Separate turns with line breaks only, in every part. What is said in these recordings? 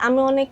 আমি অনেক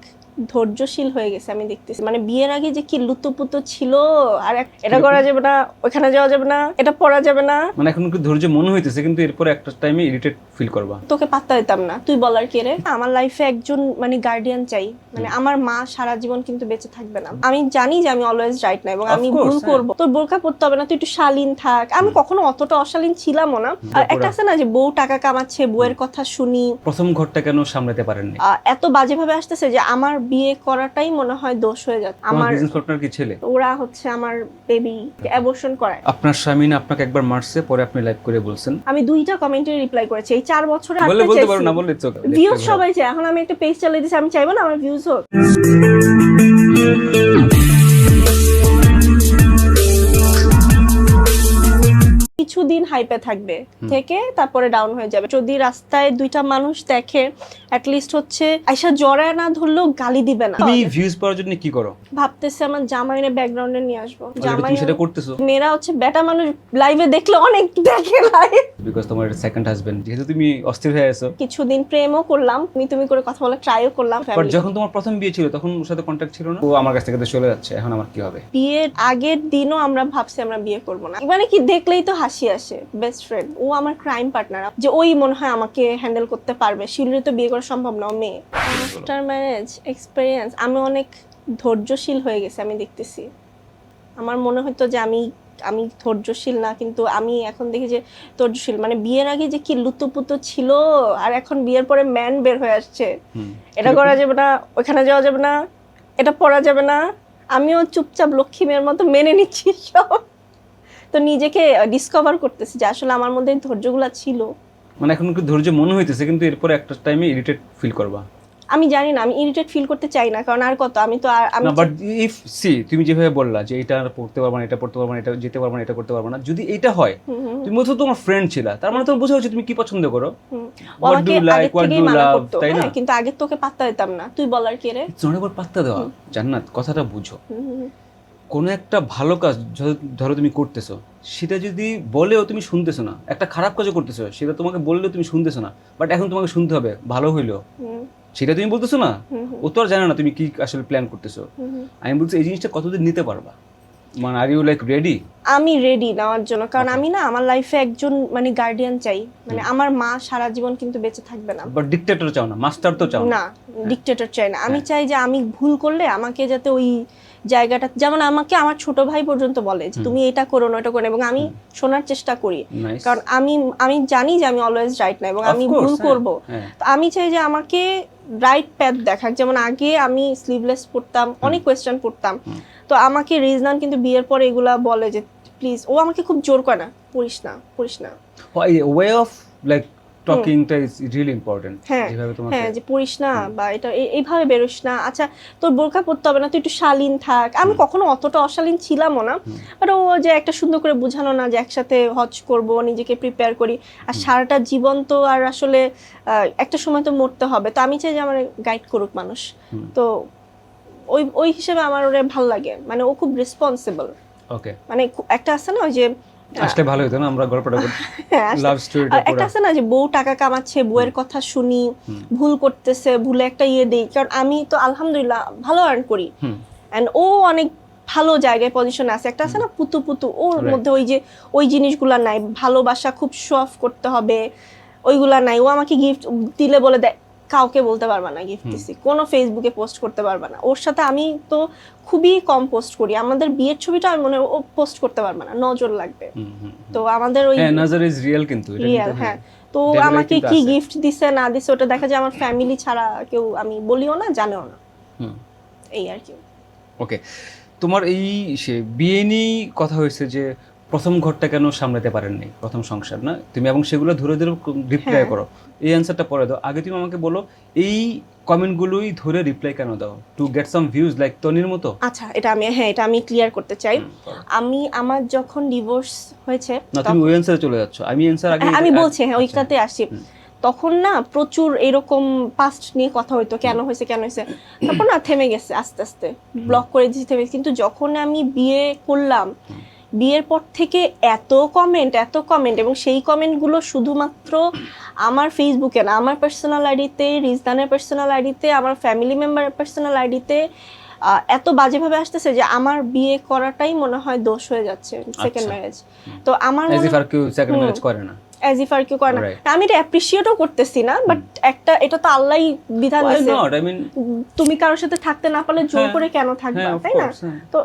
ধৈর্যশীল হয়ে গেছে আমি দেখতেছি। মানে বিয়ের আগে যে কি লুতুপুতু ছিল আর এটা করা যাবে না ওখানে যাওয়া যাবে না এটা পড়া যাবে না।
মানে এখন ধৈর্য মনে হইতেছে কিন্তু এরপরে একটা টাইমে ইরিটেট ফিল করবা।
তোকে পাত্তা দিতাম না। তুই বলার কে রে? আমার লাইফে একজন মানে গার্ডিয়ান চাই। মানে আমার মা সারা জীবন কিন্তু বেঁচে থাকবে না। আমি জানি যে আমি অলওয়েজ রাইট না এবং আমি ভুল
হ্যাঁ।
করব। তোর বোরকা পড়তে হবে না তুই একটু শালীন থাক। আমি কখনো অতটা অশালীন ছিলামও না। আর একটা আছে না যে বউ টাকা কামাচ্ছে বউয়ের কথা শুনি।
প্রথম ঘরটা কেন সামলাতে পারেননি?
আহ, এত বাজেভাবে আসতেছে যে আমার বিয়ে করাটাই মনে হয় দোষ হয়ে যাচ্ছে।
আমার বিজনেস পার্টনার কি ছেলে?
ওরা হচ্ছে আমার বেবি অ্যাবর্শন করায়।
আপনার স্বামী না আপনাকে একবার মারছে পরে আপনি লাইভ করে বলছেন?
আমি দুইটা কমেন্টে রিপ্লাই করেছি। এই চার বছরে
বলে বলতে পারো না বললে চোখ
ভিউজ সবাই চায়। এখন আমি একটা পেজ চালিয়ে দিচ্ছি আমি চাইব না আমার ভিউজ হোক। কিছুদিন হাইপে থাকবে থেকে তারপরে ডাউন হয়ে যাবে। যদি রাস্তায় দুইটা মানুষ দেখে লিস্ট হচ্ছে জড়ায় না ধরলেও গালি দিবে না।
তুমি ভিউজ পাওয়ার জন্য কি করো?
ভাবতেছে আমার জামাইনে ব্যাকগ্রাউন্ডে নিয়ে আসব। জামাই
সেটা করতেছো?
মেয়েরা হচ্ছে বেটা মানুষ লাইভে দেখলে অনেক দেখে লাইভ
বিকজ তোমার সেকেন্ড হাজবেন্ড যেহেতু তুমি অস্থির হয়ে আছো।
কিছুদিন প্রেমও করলাম তুমি তুমি করে কথা বলা ট্রাইও করলাম
বাট যখন তোমার প্রথম বিয়ে ছিল তখন ওর সাথে কন্ট্যাক্ট ছিল না? ও আমার কাছ থেকে তো চলে যাচ্ছে এখন আমার কি হবে?
বিয়ের আগের দিনও আমরা ভাবছি আমরা বিয়ে করব না। মানে কি দেখলেই তো হাসি আসে বেস্ট ফ্রেন্ড ও আমার ক্রাইম পার্টনার যে ওই মনে হয় আমাকে হ্যান্ডেল করতে পারবে। শিলরে তো বিয়ে করা সম্ভব না মেয়ে। আফটার ম্যারেজ এক্সপিরিয়েন্স আমি অনেক ধৈর্যশীল হয়ে গেছে আমি দেখতেছি। আমার মনে হতো যে আমি আমি ধৈর্যশীল না কিন্তু আমি এখন দেখি যে ধৈর্যশীল। মানে বিয়ের আগে যে কি লুতুপুতু ছিল আর এখন বিয়ের পরে ম্যান বের হয়ে আসছে। এটা করা যাবে না ওখানে যাওয়া যাবে না এটা পড়া যাবে না। আমিও চুপচাপ লক্ষ্মী মেয়ের মতো মেনে নিচ্ছি সব। তো নিজেকে ডিসকভার করতেছি যে আসলে আমার মধ্যে ধৈর্যগুলো ছিল।
মানে এখন একটু ধৈর্য মনে হইতেছে কিন্তু এরপরে একটা টাইমে ইরিটেট ফিল করবা।
আমি জানি না আমি ইরিটেট ফিল করতে চাই না কারণ আর কত আমি তো আর আমি
না বাট ইফ সি তুমি যেভাবে বললা যে এটা আর পড়তে পারবা না এটা পড়তে পারবা না এটা যেতে পারবা না এটা করতে পারবা না যদি এটা হয় তুমি মতো তোমার ফ্রেন্ড ছিলা তার মানে তোমার বোঝা উচিত তুমি কি পছন্দ করো। do
থেকেই
you
মানা
love,
করতো
তাই না?
হ্যাঁ, কিন্তু আগে তোকে পাত্তা দিতাম না। তুই বলার কে রে?
উপর পাত্তা দেওয়া জান্নাত কথাটা বুঝো। কোনো একটা ভালো কাজ ধরো তুমি করতেছো সেটা যদি বলেও তুমি শুনতেছো না একটা খারাপ কাজও করতেছো সেটা তোমাকে বললেও তুমি শুনতেছো না বাট এখন তোমাকে শুনতে হবে ভালো হইল। সেটা তুমি বলতেছো না? ও তো আর জানে না তুমি কি আসলে প্ল্যান করতেছো। আমি বলছি এই জিনিসটা কতদিন নিতে পারবা? মানে আর ইউ লাইক রেডি
আমি রেডি নেওয়ার জন্য। কারণ আমি না আমার লাইফে একজন মানে গার্ডিয়ান চাই। মানে আমার মা সারা জীবন কিন্তু বেঁচে থাকবে না।
বাট ডিক্টেটর চাও না মাস্টার তো চাও না।
ডিকটেটর চাই না। আমি
হ্যাঁ।
চাই যে আমি ভুল করলে আমাকে যাতে ওই জায়গাটা যেমন আমাকে আমার ছোট ভাই পর্যন্ত বলে যে তুমি এটা করো না এটা করো এবং আমি শোনার চেষ্টা করি। কারণ আমি আমি জানি যে আমি অলওয়েজ রাইট না এবং আমি ভুল করব।
হ্যাঁ।
তো আমি চাই যে আমাকে রাইট প্যাথ দেখাক। যেমন আগে আমি স্লিভলেস পড়তাম অনেক কোয়েশ্চেন পড়তাম। তো আমাকে রিজনান কিন্তু বিয়ের পরে এগুলা বলে যে প্লিজ ও আমাকে খুব জোর করে না পড়িস না পড়িস না।
ওয়ে অফ লাইক টকিংটা ইজ রিয়েলি ইম্পর্টেন্ট যেভাবে তোমাকে
হ্যাঁ যে পড়িস না বা এটা এইভাবে বেরোস না। আচ্ছা তোর বোরকা পড়তে হবে না তুই একটু শালীন থাক। আমি কখনো অতটা অশালীন ছিলামও না। বাট ও যে একটা সুন্দর করে বোঝানো না যে একসাথে হজ করব নিজেকে প্রিপেয়ার করি আর সারাটা জীবন তো আর আসলে একটা সময় তো মরতে হবে। তো আমি চাই যে আমার গাইড করুক মানুষ। তো ওই ওই হিসেবে আমার ওরে ভালো লাগে। মানে ও খুব রেসপন্সিবল
ওকে
মানে একটা আছে না ওই যে
আসলে ভালো হতো না আমরা গল্পটা
হ্যাঁ,
লাভ স্টোরিটা
একটা আছে না যে বউ টাকা কামাচ্ছে বউয়ের কথা শুনি ভুল করতেছে ভুলে একটা ইয়ে দেই। কারণ আমি তো আলহামদুলিল্লাহ ভালো আর্ন করি। অ্যান্ড ও অনেক ভালো জায়গায় পজিশনে আছে। একটা আছে না পুতু পুতু ওর মধ্যে ওই যে ওই জিনিসগুলো নাই। ভালোবাসা খুব শো অফ করতে হবে ওইগুলা নাই। ও আমাকে গিফট দিলে বলে দেয় কাউকে বলতে পারবা না গিফট দিছি কোনো ফেসবুকে পোস্ট করতে পারবা না। ওর সাথে আমি তো খুবই কম পোস্ট করি আমাদের বিয়ের ছবিটা আমি মনে ও পোস্ট করতে পারবে না নজর লাগবে। তো আমাদের ওই
হ্যাঁ নাজার ইজ রিয়েল কিন্তু এটা
রিয়েল হ্যাঁ। তো
Devil eye
আমাকে কি গিফট দিছে না দিছে ওটা দেখা যায় আমার ফ্যামিলি ছাড়া কেউ আমি বলিও না জানেও না।
হুম।
এই আর কি।
ওকে তোমার এই সে বিয়ে নিয়েই কথা হয়েছে যে প্রথম ঘরটা কেন সামলাতে পারেননি? প্রথম সংসার না? তুমি এবং সেগুলো ধরে ধরে রিপ্লাই
হ্যাঁ।
করো। এই অ্যান্সারটা পরে দাও। আগে তুমি আমাকে বলো এই কমেন্টগুলোই ধরে রিপ্লাই কেন দাও? To get some views like তনির মতো?
আচ্ছা এটা আমি হ্যাঁ এটা আমি ক্লিয়ার করতে চাই। আমি আমার যখন ডিভোর্স হয়েছে
না তুমি ওই অ্যান্সারে চলে যাচ্ছ। আমি অ্যান্সার আগে
হ্যাঁ, আমি বলছি হ্যাঁ
আচ্ছা।
ওইটাতে আসি তখন না প্রচুর এরকম পাস্ট নিয়ে কথা হইতো কেন হয়েছে কেন হয়েছে। তারপর না থেমে গেছে আস্তে আস্তে। ব্লক করে দিয়েছি থেমে কিন্তু যখন আমি বিয়ে করলাম বিয়ের পর থেকে এত কমেন্ট এত কমেন্ট এবং সেই কমেন্টগুলো শুধুমাত্র আমার ফেসবুকে না আমার পার্সোনাল আইডিতে রিজদানের পার্সোনাল আইডিতে আমার ফ্যামিলি মেম্বারের পার্সোনাল আইডিতে এত বাজেভাবে আসতেছে যে আমার বিয়ে করাটাই মনে হয় দোষ হয়ে যাচ্ছে সেকেন্ড
আচ্ছা।
ম্যারেজ তো আমার মনে
ইফ আর কেউ সেকেন্ড ম্যারেজ করে না।
অ্যাজ ইফ আর কেউ করে না. আমি এটা অ্যাপ্রিসিয়েটও করতেছি না বাট একটা এটা তো আল্লাহই বিধান
mean,
তুমি কারোর সাথে থাকতে না পারলে জোর
হ্যাঁ,
করে কেন থাকবা
হ্যাঁ,
তাই না?
হ্যাঁ।
তো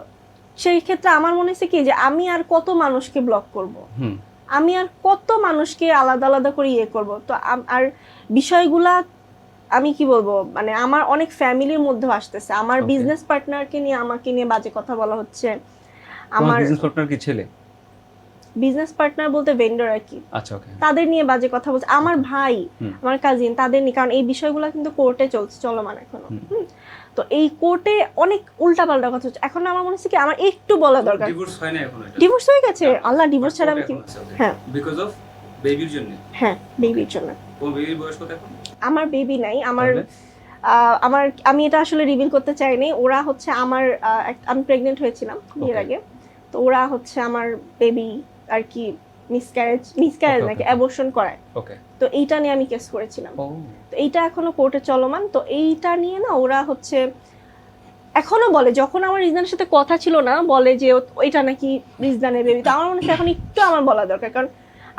সেই ক্ষেত্রে আমার মনে হচ্ছে কি যে আমি আর কত মানুষকে ব্লক করব? আমি আর কত মানুষকে আলাদা আলাদা করে ইয়ে করব? তো আর বিষয়গুলা আমি কি বলব? মানে আমার অনেক ফ্যামিলির মধ্যে আসতেছে। আমার. বিজনেস পার্টনারকে নিয়ে আমাকে নিয়ে বাজে কথা বলা হচ্ছে। আমার
বিজনেস পার্টনার কি ছেলে?
বিজনেস পার্টনার বলতে ভেন্ডর আর কি।
আচ্ছা
তাদের নিয়ে বাজে কথা বলছে। আমার ভাই আমার কাজিন তাদের নিয়ে। কারণ এই বিষয়গুলো কিন্তু কোর্টে চলছে চলমান এখনও। তো এই কোর্টে অনেক উল্টাপাল্টা কথা হচ্ছে। এখন আমার মনে হচ্ছে কি আমার একটু বলা দরকার।
ডিভোর্স হয় না এখন এটা।
ডিভোর্স হয়ে গেছে? আল্লাহ ডিভোর্স ছাড়া আমি কি হ্যাঁ।
বিকজ অফ বেবির জন্য।
হ্যাঁ বেবির জন্য।
তোমার বেবির বয়স কত এখন?
আমার বেবি নাই আমার আমার আমি এটা আসলে রিভিল করতে চাইনি। ওরা হচ্ছে আমার আমি প্রেগনেন্ট হয়েছিলাম বিয়ের আগে। তো ওরা হচ্ছে আমার বেবি আর কি মিসক্যারেজ মিসক্যারেজ নাকি অ্যাবর্শন করায়। তো এইটা নিয়ে আমি কেস করেছিলাম। তো এইটা এখনও কোর্টে চলমান। তো এইটা নিয়ে না ওরা হচ্ছে এখনও বলে যখন আমার রিজদানের সাথে কথা ছিল না বলে যে ওইটা নাকি রিজদানের বেবি তো আমার মনে হচ্ছে এখন একটু আমার বলা দরকার। কারণ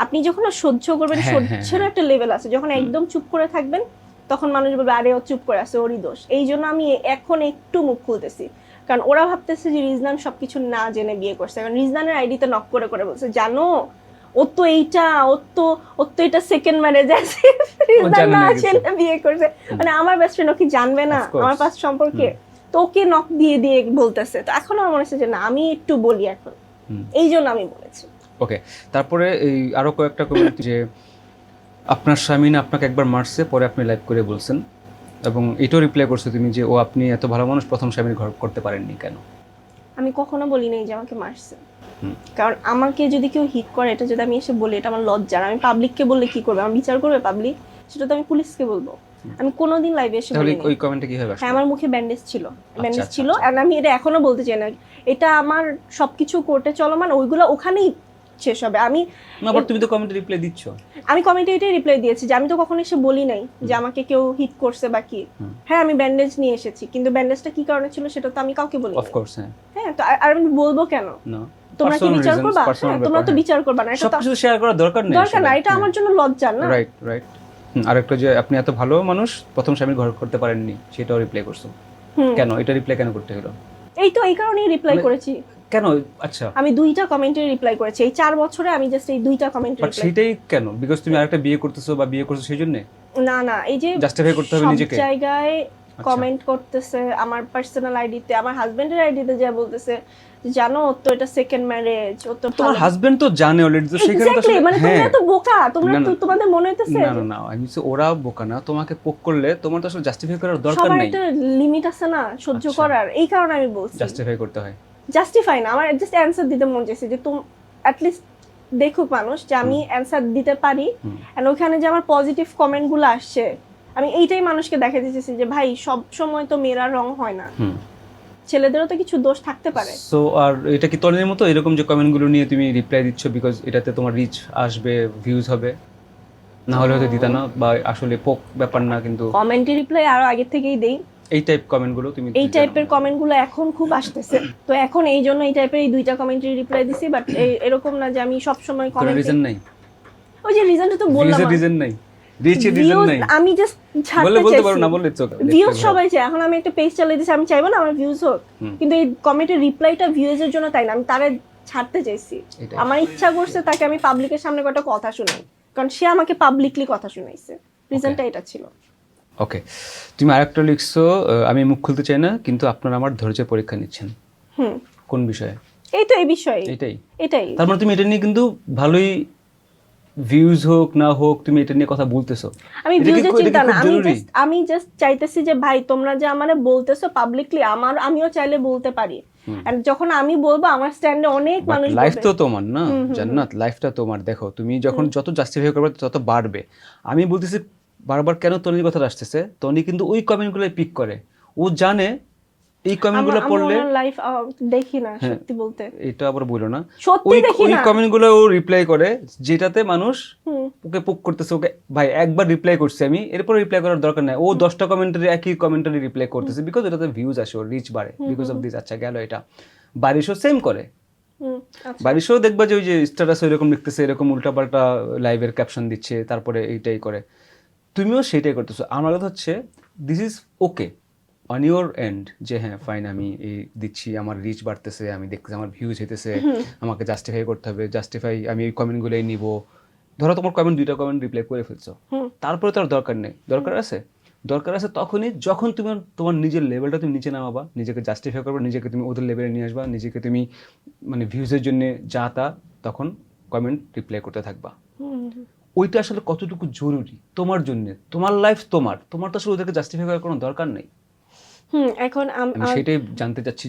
আপনি যখন সহ্য করবেন
হ্যাঁ, হ্যাঁ,
সহ্যের একটা লেভেল আছে। যখন একদম চুপ করে থাকবেন তখন মানুষ বলবে আরে ও চুপ করে আছে ওরই দোষ। এই জন্য আমি এখন একটু মুখ খুলতেছি। কারণ ওরা ভাবতেছে যে রিজনান সবকিছু না জেনে বিয়ে করছে। কারণ রিজদানের আইডিতে নক করে করে বলছে জানো ও তো এইটা তো তো এটা সেকেন্ড ম্যারেজ আছে। না
না
বিয়ে করছে মানে আমার বেস্ট ফ্রেন্ড ও কি জানবে না? আমার পাস্ট সম্পর্কে। তো ওকে নক দিয়ে দিয়ে বলতেছে। তো এখন আমার মনে হচ্ছে যে না আমি একটু বলি এখন। এই জন্য আমি বলেছি।
ওকে তারপরে এই আরও কয়েকটা কমেন্ট যে আপনার স্বামী না আপনাকে একবার মারছে পরে আপনি লাইভ করে বলছেন। এবং এটাও রিপ্লাই করছ তুমি যে ও আপনি এত ভালো মানুষ প্রথম স্বামীর ঘর করতে পারেননি কেন?
আমি কখনো বলি নাই যে আমাকে মারছে। কারণ আমাকে যদি কেউ হিট করে এটা যদি আমি এসে বলি এটা আমার লজ্জার। আমি পাবলিককে বললে কি করবে? আমার বিচার করবে পাবলিক সেটা তো আমি পুলিশকে বলব। আমি কোনোদিন লাইভে এসে বলি
ওই কমেন্টে কি হবে
হ্যাঁ আমার মুখে ব্যান্ডেজ ছিল। ব্যান্ডেজ
আচ্ছা,
ছিল
আচ্ছা।
আর আমি এটা এখনও বলতে চাই না। এটা আমার সবকিছু কোর্টে চলমান ওইগুলো ওখানেই শেষ হবে। আমি
না বাট তুমি তো কমেন্টে রিপ্লাই দিচ্ছ।
আমি কমেন্টে এটাই রিপ্লাই দিয়েছি যে আমি তো কখনো এসে বলি নাই যে আমাকে কেউ হিট করছে বা কি। হ্যাঁ আমি ব্যান্ডেজ নিয়ে এসেছি কিন্তু ব্যান্ডেজটা কি কারণে ছিল সেটা তো আমি কাউকে বলি
অফ কোর্স হ্যাঁ।
হ্যাঁ তো আর- আমি বলব কেন?
না
তোমরা কি বিচার করবা? হ্যাঁ, তোমরা তো বিচার করবা না এটা তো
সবকিছু শেয়ার করার দরকার নেই
দরকার না এটা আমার জন্য লজ্জার না?
রাইট রাইট আরেকটা যে আপনি এত ভালো মানুষ প্রথম স্বামীর ঘর করতে পারেননি সেটাও রিপ্লাই করছ। কেন? এটা রিপ্লাই কেন করতে হলো?
এই তো এই কারণেই রিপ্লাই
মানে-
করেছি।
কেন? আচ্ছা।
আমি দুইটা কমেন্টে রিপ্লাই করেছি। এই চার বছরে আমি জাস্ট এই দুইটা কমেন্টে রিপ্লাই
সেটাই কেন? বিকজ তুমি আরেকটা বিয়ে করতেছো বা বিয়ে করছ সেই জন্য
না না এই যে
জাস্টিফাই করতে হবে নিজেকে।
জায়গায়
আচ্ছা।
কমেন্ট করতেছে আমার পার্সোনাল আইডিতে আমার হাজবেন্ডের আইডিতে যা বলতেছে জানো তো এটা সেকেন্ড ম্যারেজ ও তো
তোমার হাজবেন্ড তো জানে অলরেডি তো সেখানে তো
মানে
হ্যাঁ।
তোমরা তো বোকা তোমরা তো তোমাদের মনে হইতেছে
না না না আমি বলছি ওরা বোকা না তোমাকে পোক করলে তোমার তো আসলে জাস্টিফাই করার দরকার নাই।
সবার একটা লিমিট আছে না সহ্য
আচ্ছা।
করার এই কারণে আমি বলছি।
জাস্টিফাই করতে হয়।
জাস্টিফাই না আমার জাস্ট অ্যান্সার দিতে মন চাইছে যে তুমি অ্যাটলিস্ট দেখুক মানুষ যে আমি অ্যান্সার দিতে পারি। এন্ড ওখানে যে আমার পজিটিভ কমেন্টগুলো আসছে আমি এইটাই মানুষকে দেখাতে চাইছি যে ভাই সব সময় তো মেয়েরা রং হয় না। ছেলেদেরও তো কিছু দোষ থাকতে পারে।
সো আর এটা কি তলের মতো এরকম যে কমেন্টগুলো নিয়ে তুমি রিপ্লাই দিচ্ছ বিকজ এটাতে তোমার রিচ আসবে ভিউজ হবে? না হলে হয়তো দিতা না বা আসলে পোক ব্যাপার না কিন্তু
কমেন্টে রিপ্লাই আরও আগে থেকেই দেই।
এই টাইপ কমেন্টগুলো তুমি
এই টাইপের। কমেন্টগুলো এখন খুব আসতেছে। তো এখন এই জন্য এই টাইপের এই দুইটা কমেন্টে রিপ্লাই দিছি বাট এরকম না যে আমি সব সময় কমেন্ট
রিজন নাই?
ওই যে রিজনটা তো বললাম
ভিউজের রিজন নাই? রিচের রিজন নাই?
আমি জাস্ট
বলে বলতে পারো না বললে চোখ
ভিউজ সবাই চায়। এখন আমি একটা পেজ চালিয়ে দিচ্ছি আমি চাইব না আমার ভিউজ হোক। কিন্তু এই কমেন্টের রিপ্লাইটা ভিউজ এর জন্য তাই না আমি তারে ছাড়তে চাইছি। আমার ইচ্ছা করছে তাকে আমি পাবলিকের সামনে কটা কথা শুনাই। কারণ সে আমাকে পাবলিকলি কথা শুনাইছে। রিজনটা এটা ছিল।
ওকে তুমি আরেকটা লিখছো আমি মুখ খুলতে চাই না কিন্তু আপনারা আমার ধৈর্যের পরীক্ষা নিচ্ছেন।
হুম।
কোন বিষয়ে?
এই তো এই বিষয়ে।
এটাই।
এটাই।
তার মানে তুমি এটা নিয়ে কিন্তু ভালোই ভিউজ হোক না হোক তুমি এটা নিয়ে কথা বলতেছো।
আমি ভিউজের চিন্তা না আমি জাস্ট আমি জাস্ট চাইতেছি যে ভাই তোমরা যে আমারে বলতেছো পাবলিকলি আমার আমিও চাইলে বলতে পারি। এন্ড যখন আমি বলব আমার স্ট্যান্ডে অনেক মানুষ
লাইফ তো তোমার না জান্নাত লাইফটা তোমার। দেখো তুমি যখন যত জাস্টিফাই করবে তত বাড়বে। আমি বলতেছি বারবার কেন তনির কথা আসতেছে? তনি কিন্তু ওই কমেন্টগুলোই পিক করে। ও জানে এই কমেন্টগুলো পড়লে
লাইফ দেখি না
হ্যাঁ।
সত্যি বলতে।
এটা আবার বলো না। ওই ওই কমেন্টগুলো ও রিপ্লাই করে যেটাতে মানুষ ওকে পুক করতেছে ওকে ভাই একবার রিপ্লাই করছি আমি এরপর রিপ্লাই করার দরকার নাই। ও দশটা কমেন্টারি একই কমেন্টারি রিপ্লাই করতেছে বিকজ এটাতে ভিউজ আসে ওর রিচ বাড়ে বিকজ অফ দিস আচ্ছা গেল এটা। বারিশও সেম করে।
আচ্ছা।
বারিশও দেখবা যে ওই যে স্ট্যাটাস এরকম লিখতেছে এরকম উল্টাপাল্টা লাইভের ক্যাপশন দিচ্ছে তারপরে এইটাই করে। তুমিও সেটাই করতেছো। আমার কথা হচ্ছে this is okay on your end যে হ্যাঁ ফাইন আমি এই দিচ্ছি আমার রিচ বাড়তেছে আমি দেখতেছি আমার ভিউজ হইতেছে আমাকে জাস্টিফাই করতে হবে জাস্টিফাই আমি এই কমেন্টগুলোই নিব। ধরো তোমার কমেন্ট দুইটা কমেন্ট রিপ্লাই করে ফেলছো। তারপরে তো আর দরকার নেই। দরকার আছে? দরকার আছে তখনই যখন তুমি তোমার নিজের লেভেলটা তুমি নিচে নামাবা নিজেকে জাস্টিফাই করবে নিজেকে তুমি ওদের লেভেলে নিয়ে আসবা নিজেকে তুমি মানে ভিউজের জন্য যা তা তখন কমেন্ট রিপ্লাই করতে থাকবা। ওইটা আসলে কতটুকু জরুরি তোমার জন্য? তোমার লাইফ তোমার। তোমার তো আসলে ওদেরকে জাস্টিফাই করার কোনো দরকার নেই।
হুম এখন আমি
সেটাই জানতে চাচ্ছি